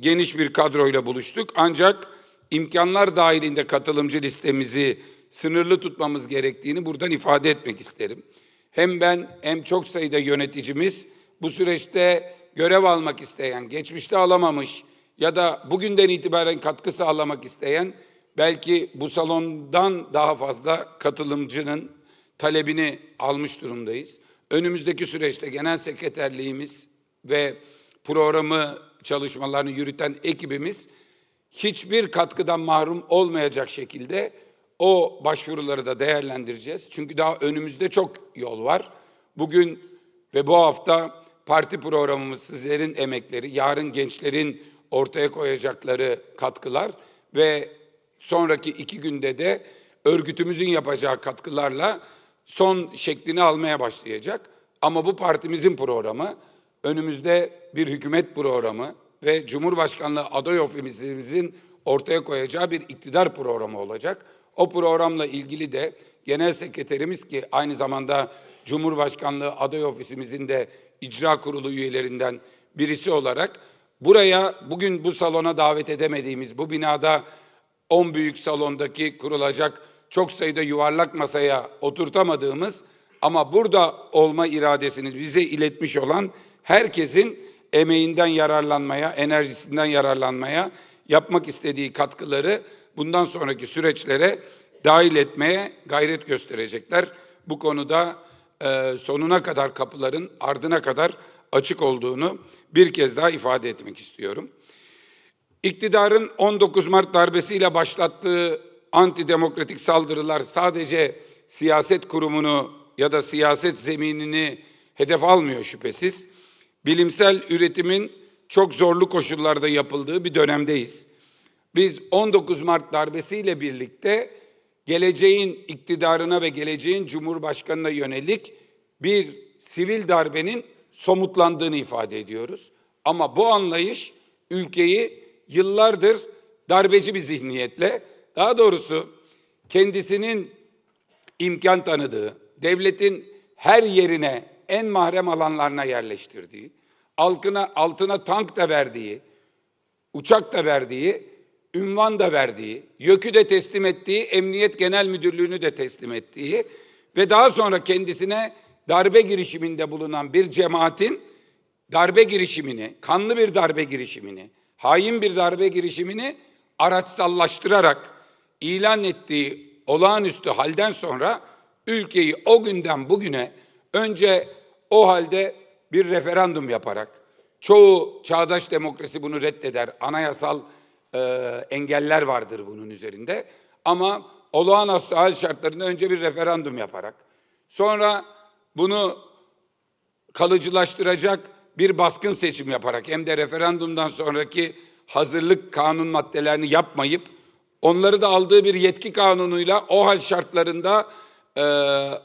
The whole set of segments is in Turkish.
Geniş bir kadroyla buluştuk ancak imkanlar dahilinde katılımcı listemizi sınırlı tutmamız gerektiğini buradan ifade etmek isterim. Hem ben hem çok sayıda yöneticimiz bu süreçte görev almak isteyen, geçmişte alamamış ya da bugünden itibaren katkı sağlamak isteyen belki bu salondan daha fazla katılımcının talebini almış durumdayız. Önümüzdeki süreçte genel sekreterliğimiz ve programı çalışmalarını yürüten ekibimiz hiçbir katkıdan mahrum olmayacak şekilde o başvuruları da değerlendireceğiz. Çünkü daha önümüzde çok yol var. Bugün ve bu hafta parti programımız sizlerin emekleri, yarın gençlerin ortaya koyacakları katkılar ve sonraki iki günde de örgütümüzün yapacağı katkılarla son şeklini almaya başlayacak. Ama bu partimizin programı önümüzde bir hükümet programı ve Cumhurbaşkanlığı aday ofisimizin ortaya koyacağı bir iktidar programı olacak. O programla ilgili de genel sekreterimiz ki aynı zamanda Cumhurbaşkanlığı aday ofisimizin de icra kurulu üyelerinden birisi olarak buraya bugün bu salona davet edemediğimiz bu binada 10 büyük salondaki kurulacak çok sayıda yuvarlak masaya oturtamadığımız ama burada olma iradesini bize iletmiş olan herkesin emeğinden yararlanmaya, enerjisinden yararlanmaya, yapmak istediği katkıları bundan sonraki süreçlere dahil etmeye gayret gösterecekler. Bu konuda e, sonuna kadar kapıların ardına kadar açık olduğunu bir kez daha ifade etmek istiyorum. İktidarın 19 Mart darbesiyle başlattığı antidemokratik saldırılar sadece siyaset kurumunu ya da siyaset zeminini hedef almıyor şüphesiz. Bilimsel üretimin çok zorlu koşullarda yapıldığı bir dönemdeyiz. Biz 19 Mart darbesiyle birlikte geleceğin iktidarına ve geleceğin cumhurbaşkanına yönelik bir sivil darbenin somutlandığını ifade ediyoruz. Ama bu anlayış ülkeyi yıllardır darbeci bir zihniyetle, daha doğrusu kendisinin imkan tanıdığı, devletin her yerine, en mahrem alanlarına yerleştirdiği, altına, altına tank da verdiği, uçak da verdiği, ünvan da verdiği, YÖK'ü de teslim ettiği, Emniyet Genel Müdürlüğü'nü de teslim ettiği ve daha sonra kendisine darbe girişiminde bulunan bir cemaatin darbe girişimini, kanlı bir darbe girişimini, hain bir darbe girişimini araçsallaştırarak ilan ettiği olağanüstü halden sonra ülkeyi o günden bugüne önce o halde bir referandum yaparak çoğu çağdaş demokrasi bunu reddeder. Anayasal e, engeller vardır bunun üzerinde. Ama olağanüstü hal şartlarında önce bir referandum yaparak sonra bunu kalıcılaştıracak bir baskın seçim yaparak hem de referandumdan sonraki hazırlık kanun maddelerini yapmayıp onları da aldığı bir yetki kanunuyla o hal şartlarında e,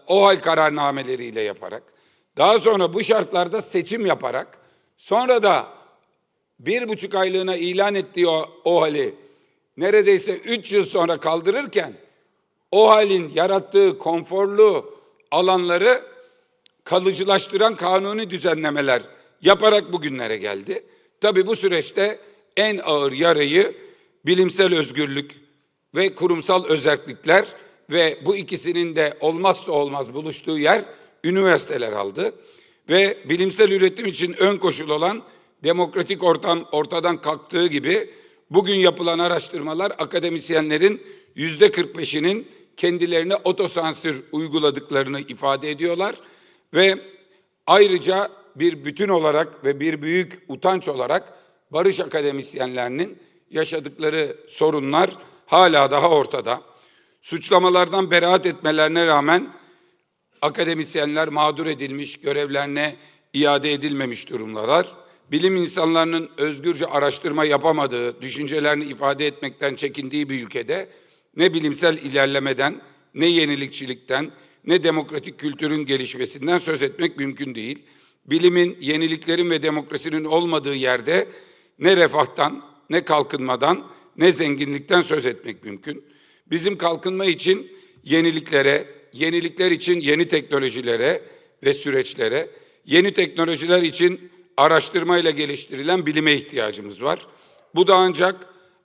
o hal kararnameleriyle yaparak daha sonra bu şartlarda seçim yaparak sonra da bir buçuk aylığına ilan ettiği o, o hali neredeyse üç yıl sonra kaldırırken o halin yarattığı konforlu alanları kalıcılaştıran kanuni düzenlemeler yaparak bugünlere geldi. Tabii bu süreçte en ağır yarayı bilimsel özgürlük ve kurumsal özellikler ve bu ikisinin de olmazsa olmaz buluştuğu yer üniversiteler aldı. Ve bilimsel üretim için ön koşul olan demokratik ortam ortadan kalktığı gibi bugün yapılan araştırmalar akademisyenlerin yüzde 45'inin kendilerine otosansür uyguladıklarını ifade ediyorlar ve ayrıca bir bütün olarak ve bir büyük utanç olarak barış akademisyenlerinin yaşadıkları sorunlar hala daha ortada. Suçlamalardan beraat etmelerine rağmen akademisyenler mağdur edilmiş, görevlerine iade edilmemiş durumdalar. Bilim insanlarının özgürce araştırma yapamadığı, düşüncelerini ifade etmekten çekindiği bir ülkede ne bilimsel ilerlemeden, ne yenilikçilikten, ne demokratik kültürün gelişmesinden söz etmek mümkün değil. Bilimin, yeniliklerin ve demokrasinin olmadığı yerde ne refahtan, ne kalkınmadan, ne zenginlikten söz etmek mümkün. Bizim kalkınma için yeniliklere, yenilikler için yeni teknolojilere ve süreçlere, yeni teknolojiler için araştırmayla geliştirilen bilime ihtiyacımız var. Bu da ancak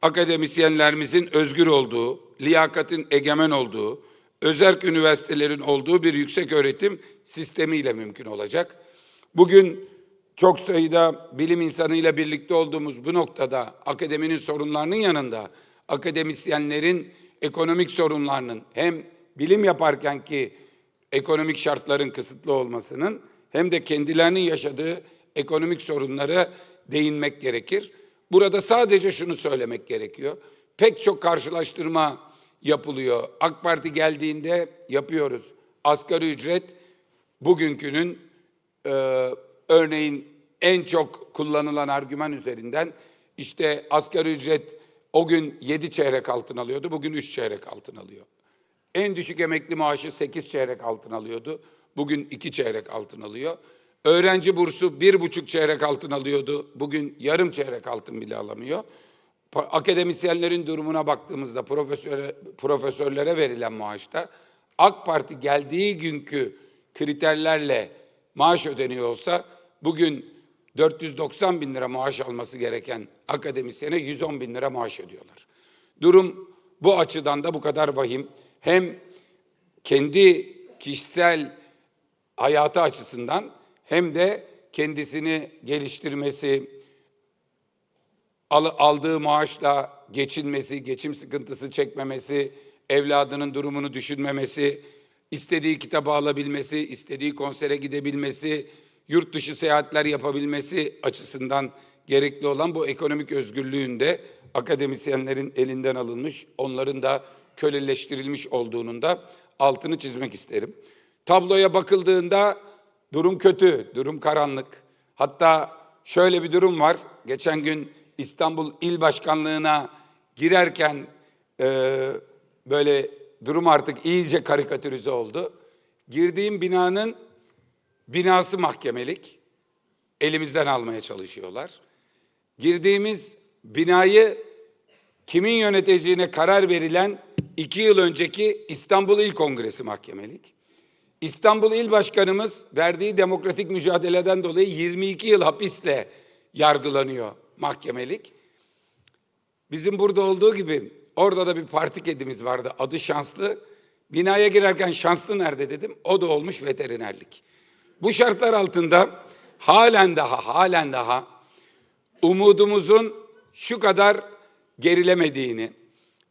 akademisyenlerimizin özgür olduğu, liyakatin egemen olduğu, özerk üniversitelerin olduğu bir yüksek öğretim sistemiyle mümkün olacak. Bugün çok sayıda bilim insanıyla birlikte olduğumuz bu noktada akademinin sorunlarının yanında akademisyenlerin ekonomik sorunlarının hem bilim yaparken ki ekonomik şartların kısıtlı olmasının hem de kendilerinin yaşadığı ekonomik sorunlara değinmek gerekir. Burada sadece şunu söylemek gerekiyor. Pek çok karşılaştırma yapılıyor. AK Parti geldiğinde yapıyoruz. Asgari ücret bugünkünün e, örneğin en çok kullanılan argüman üzerinden işte asgari ücret o gün 7 çeyrek altın alıyordu, bugün 3 çeyrek altın alıyor. En düşük emekli maaşı 8 çeyrek altın alıyordu. Bugün 2 çeyrek altın alıyor. Öğrenci bursu bir buçuk çeyrek altın alıyordu. Bugün yarım çeyrek altın bile alamıyor. Akademisyenlerin durumuna baktığımızda profesöre, profesörlere verilen maaşta AK Parti geldiği günkü kriterlerle maaş ödeniyor olsa bugün 490 bin lira maaş alması gereken akademisyene 110 bin lira maaş ödüyorlar. Durum bu açıdan da bu kadar vahim. Hem kendi kişisel hayatı açısından hem de kendisini geliştirmesi, al- aldığı maaşla geçinmesi, geçim sıkıntısı çekmemesi, evladının durumunu düşünmemesi, istediği kitabı alabilmesi, istediği konsere gidebilmesi, yurt dışı seyahatler yapabilmesi açısından gerekli olan bu ekonomik özgürlüğün de akademisyenlerin elinden alınmış, onların da köleleştirilmiş olduğunun da altını çizmek isterim. Tabloya bakıldığında durum kötü, durum karanlık. Hatta şöyle bir durum var. Geçen gün İstanbul İl Başkanlığı'na girerken e, böyle durum artık iyice karikatürize oldu. Girdiğim binanın binası mahkemelik. Elimizden almaya çalışıyorlar. Girdiğimiz binayı kimin yöneteceğine karar verilen iki yıl önceki İstanbul İl Kongresi mahkemelik. İstanbul İl Başkanımız verdiği demokratik mücadeleden dolayı 22 yıl hapisle yargılanıyor mahkemelik. Bizim burada olduğu gibi orada da bir parti kedimiz vardı adı Şanslı. Binaya girerken Şanslı nerede dedim o da olmuş veterinerlik. Bu şartlar altında halen daha halen daha umudumuzun şu kadar gerilemediğini,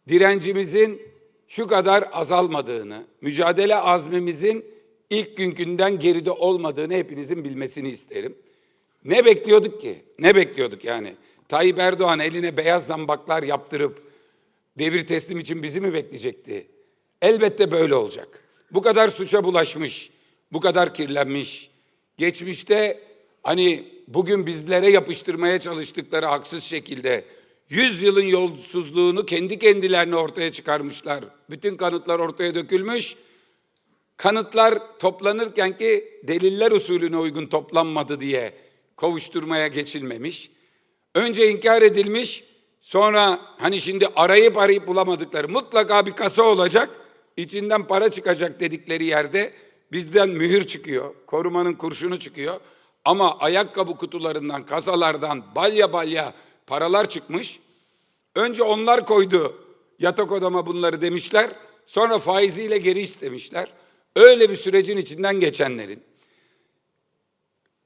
direncimizin şu kadar azalmadığını, mücadele azmimizin ilk günkünden geride olmadığını hepinizin bilmesini isterim. Ne bekliyorduk ki? Ne bekliyorduk yani? Tayyip Erdoğan eline beyaz zambaklar yaptırıp devir teslim için bizi mi bekleyecekti? Elbette böyle olacak. Bu kadar suça bulaşmış, bu kadar kirlenmiş, geçmişte hani bugün bizlere yapıştırmaya çalıştıkları haksız şekilde 100 yılın yolsuzluğunu kendi kendilerine ortaya çıkarmışlar. Bütün kanıtlar ortaya dökülmüş. Kanıtlar toplanırken ki deliller usulüne uygun toplanmadı diye kovuşturmaya geçilmemiş. Önce inkar edilmiş, sonra hani şimdi arayıp arayıp bulamadıkları mutlaka bir kasa olacak, içinden para çıkacak dedikleri yerde bizden mühür çıkıyor, korumanın kurşunu çıkıyor. Ama ayakkabı kutularından, kasalardan balya balya paralar çıkmış. Önce onlar koydu yatak odama bunları demişler. Sonra faiziyle geri istemişler. Öyle bir sürecin içinden geçenlerin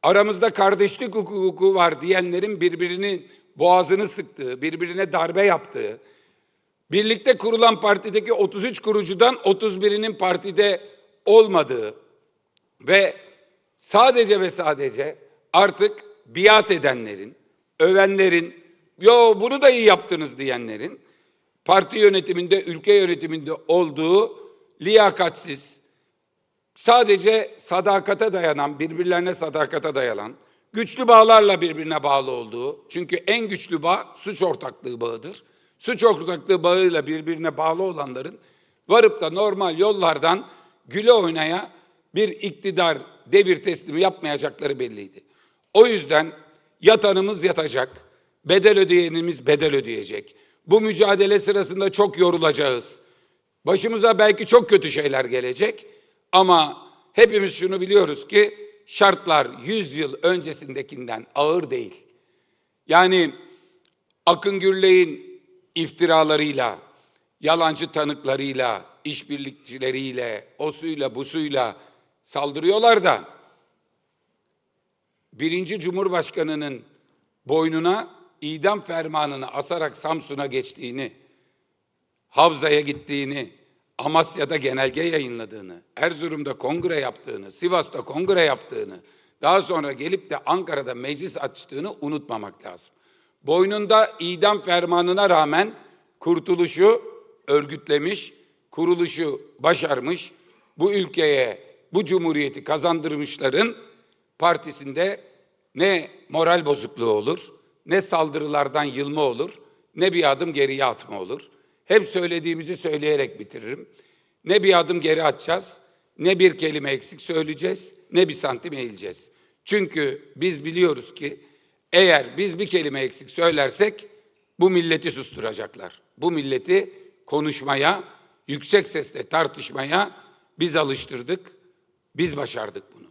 aramızda kardeşlik hukuku var diyenlerin birbirinin boğazını sıktığı, birbirine darbe yaptığı, birlikte kurulan partideki 33 kurucudan 31'inin partide olmadığı ve sadece ve sadece artık biat edenlerin, övenlerin, yo bunu da iyi yaptınız diyenlerin parti yönetiminde, ülke yönetiminde olduğu liyakatsiz, sadece sadakate dayanan, birbirlerine sadakate dayanan, güçlü bağlarla birbirine bağlı olduğu, çünkü en güçlü bağ suç ortaklığı bağıdır. Suç ortaklığı bağıyla birbirine bağlı olanların varıp da normal yollardan güle oynaya bir iktidar devir teslimi yapmayacakları belliydi. O yüzden yatanımız yatacak, bedel ödeyenimiz bedel ödeyecek. Bu mücadele sırasında çok yorulacağız. Başımıza belki çok kötü şeyler gelecek ama hepimiz şunu biliyoruz ki şartlar 100 yıl öncesindekinden ağır değil. Yani Akın Gürley'in iftiralarıyla, yalancı tanıklarıyla, işbirlikçileriyle, osuyla busuyla saldırıyorlar da birinci Cumhurbaşkanı'nın boynuna idam fermanını asarak Samsun'a geçtiğini, Havza'ya gittiğini, Amasya'da genelge yayınladığını, Erzurum'da kongre yaptığını, Sivas'ta kongre yaptığını, daha sonra gelip de Ankara'da meclis açtığını unutmamak lazım. Boynunda idam fermanına rağmen kurtuluşu örgütlemiş, kuruluşu başarmış, bu ülkeye bu cumhuriyeti kazandırmışların partisinde ne moral bozukluğu olur, ne saldırılardan yılma olur, ne bir adım geriye atma olur. Hep söylediğimizi söyleyerek bitiririm. Ne bir adım geri atacağız, ne bir kelime eksik söyleyeceğiz, ne bir santim eğileceğiz. Çünkü biz biliyoruz ki eğer biz bir kelime eksik söylersek bu milleti susturacaklar. Bu milleti konuşmaya, yüksek sesle tartışmaya biz alıştırdık, biz başardık bunu.